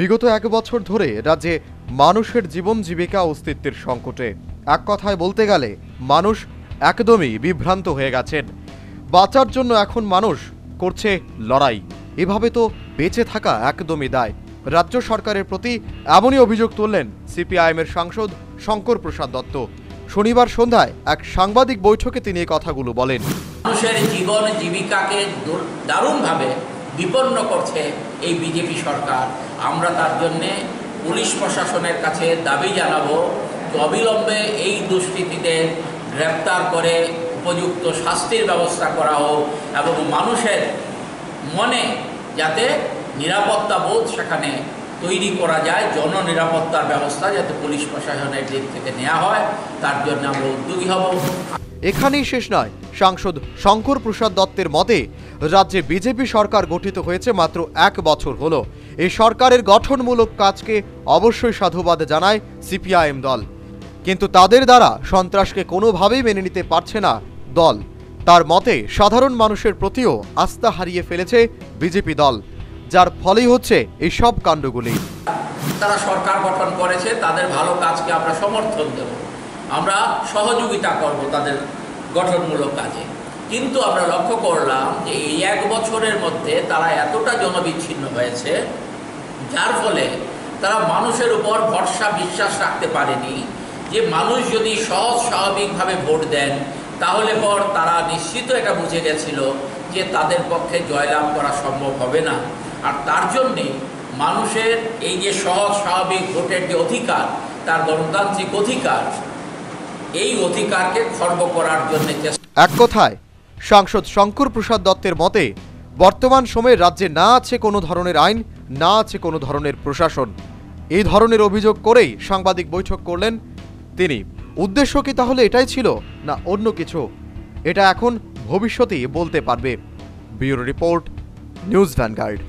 বিগত এক বছর ধরে রাজ্যে মানুষের জীবন জীবিকা অস্তিত্বের সংকটে। এক কথায় বলতে গেলে, মানুষ একদমই বিভ্রান্ত হয়ে গেছেন। বাঁচার জন্য এখন মানুষ করছে লড়াই। এভাবে তো বেঁচে থাকা একদমই দায়। রাজ্য সরকারের প্রতি এমনই অভিযোগ তুললেন সিপিআইএমের সাংসদ শঙ্কর প্রসাদ দত্ত। শনিবার সন্ধ্যায় এক সাংবাদিক বৈঠকে তিনি কথাগুলো বলেন। মানুষের জীবন জীবিকাকে দারুণভাবে বিপন্ন করছে এই বিজেপি সরকার। আমরা তার জন্যে পুলিশ প্রশাসনের কাছে দাবি জানাব অবিলম্বে এই দুষ্কৃতীদের গ্রেপ্তার করে উপযুক্ত শাস্তির ব্যবস্থা করা হোক এবং মানুষের মনে যাতে নিরাপত্তা বোধ সেখানে তৈরি করা যায় জননিরাপত্তার ব্যবস্থা যাতে পুলিশ প্রশাসনের দিক থেকে নেওয়া হয়, তার জন্য আমরা উদ্যোগী হব। এখানেই শেষ নয়। সাংসদ শঙ্কর প্রসাদ দত্তের মতে, রাজ্যে বিজেপি সরকার গঠিত হয়েছে মাত্র এক বছর হলো। এই সরকারের গঠনমূলক কাজকে অবশ্যই সাধুবাদ জানায় সিপিআইএম দল। কিন্তু তাদের দ্বারা সন্ত্রাসকে কোনোভাবেই মেনে নিতে পারছে না দল। তার মতে, সাধারণ মানুষের প্রতিও আস্থা হারিয়ে ফেলেছে বিজেপি দল। যার ফলেই হচ্ছে এই সব কাণ্ডগুলি। তারা সরকার গঠন করেছে, তাদের ভালো কাজকে আমরা সমর্থন দেব। আমরা সহযোগিতা করব তাদের গঠনমূলক কাজে। কিন্তু আমরা লক্ষ্য করলাম যে এই এক বছরের মধ্যে তারা এতটা জনবিচ্ছিন্ন হয়েছে, যার ফলে তারা মানুষের উপর ভরসা বিশ্বাস রাখতে পারেনি যে মানুষ যদি সহজ স্বাভাবিকভাবে ভোট দেন, তাহলে পর তারা নিশ্চিত এটা বুঝে গেছিল যে তাদের পক্ষে জয়লাভ করা সম্ভব হবে না। আর তার জন্যে মানুষের এই যে সহজ, স্বাভাবিক ভোটের যে অধিকার, তার গণতান্ত্রিক অধিকার, এই অধিকারকে খর্ব করার জন্য এক কথায়, সাংসদ শঙ্কর প্রসাদ দত্তের মতে, বর্তমান সময়ে রাজ্যে না আছে কোনো ধরনের আইন, না আছে কোনো ধরনের প্রশাসন। এই ধরনের অভিযোগ করেই সাংবাদিক বৈঠক করলেন তিনি। উদ্দেশ্য কি তাহলে এটাই ছিল, না অন্য কিছু? এটা এখন ভবিষ্যতেই বলতে পারবে। Bureau report, news vanguard